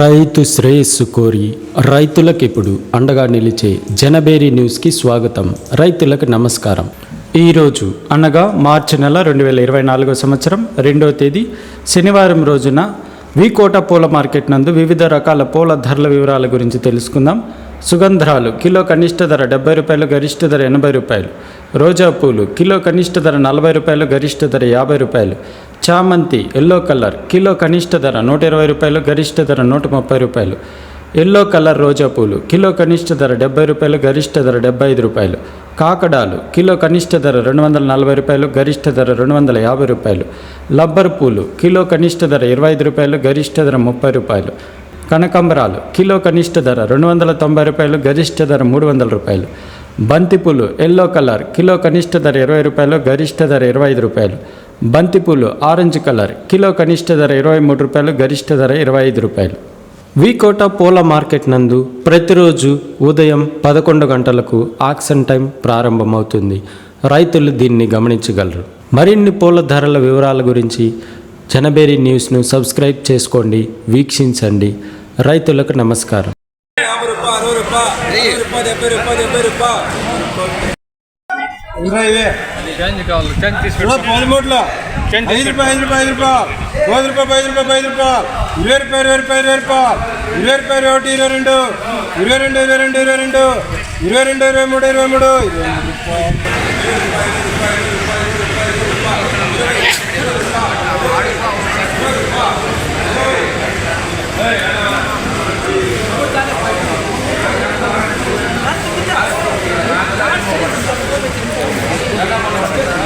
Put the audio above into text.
రైతు శ్రేయస్సు కోరి రైతులకు ఇప్పుడు అండగా నిలిచే జనబేరి న్యూస్కి స్వాగతం. రైతులకు నమస్కారం. ఈరోజు అనగా మార్చి నెల రెండు వేల ఇరవై నాలుగో సంవత్సరం రెండవ తేదీ శనివారం రోజున వికోట పూల మార్కెట్ నందు వివిధ రకాల పూల ధరల వివరాల గురించి తెలుసుకుందాం. సుగంధ్రాలు కిలో కనిష్ట ధర డెబ్బై రూపాయలు గరిష్ట ధర ఎనభై రూపాయలు. రోజా పూలు కిలో కనిష్ట ధర నలభై రూపాయలు గరిష్ట ధర యాభై రూపాయలు. చామంతి ఎల్లో కలర్ కిలో కనిష్ట ధర నూట ఇరవై రూపాయలు గరిష్ట ధర నూట ముప్పై రూపాయలు. ఎల్లో కలర్ రోజా పూలు కిలో కనిష్ట ధర డెబ్బై రూపాయలు గరిష్ట ధర డెబ్బై ఐదు రూపాయలు. కాకడాలు కిలో కనిష్ట ధర రెండు వందల నలభై రూపాయలు గరిష్ట ధర రెండు వందల యాభై రూపాయలు. లబ్బర్ పూలు కిలో కనిష్ట ధర ఇరవై ఐదు రూపాయలు గరిష్ట ధర ముప్పై రూపాయలు. కనకాంబరాలు కిలో కనిష్ట ధర రెండు వందల తొంభై రూపాయలు గరిష్ట ధర మూడు వందల రూపాయలు. బంతిపూలు ఎల్లో కలర్ కిలో కనిష్ట ధర ఇరవై రూపాయలు గరిష్ట ధర ఇరవై ఐదు రూపాయలు. బంతిపూలు ఆరెంజ్ కలర్ కిలో కనిష్ట ధర ఇరవై మూడు రూపాయలు గరిష్ట ధర ఇరవై ఐదు రూపాయలు. వీకోట పూల మార్కెట్ నందు ప్రతిరోజు ఉదయం పదకొండు గంటలకు ఆక్షన్ టైం ప్రారంభమవుతుంది. రైతులు దీన్ని గమనించగలరు. మరిన్ని పూల ధరల వివరాల గురించి జనబేరి న్యూస్ను సబ్స్క్రైబ్ చేసుకోండి వీక్షించండి. రైతులకు నమస్కారం. ఇరవై ఐదు రూపాయలు ఐదు రూపాయలు. ఐదు రూపాయలు ఐదు రూపాయలు ఐదు రూపాయలు ఐదు రూపాయలు ఇరవై రూపాయలు ఇరవై రూపాయలు ఇరవై రూపాయలు ఒకటి ఇరవై రెండు ఇరవై రెండు ఇరవై రెండు ఇరవై రెండు ఇరవై రెండు ఇరవై మూడు ఇరవై మూడు ఇరవై మూడు రూపాయలు యాభై ఐదు యాభై ఐదు యాభై ఐదు యాభై ఐదు యాభై ఐదు యాభై ఐదు అరవై అరవై రూపాయలు అరవై రూపాయలు అరవై రూపాయలు అరవై రూపాయలు అరవై రూపాయలు అరవై రూపాయలు అరవై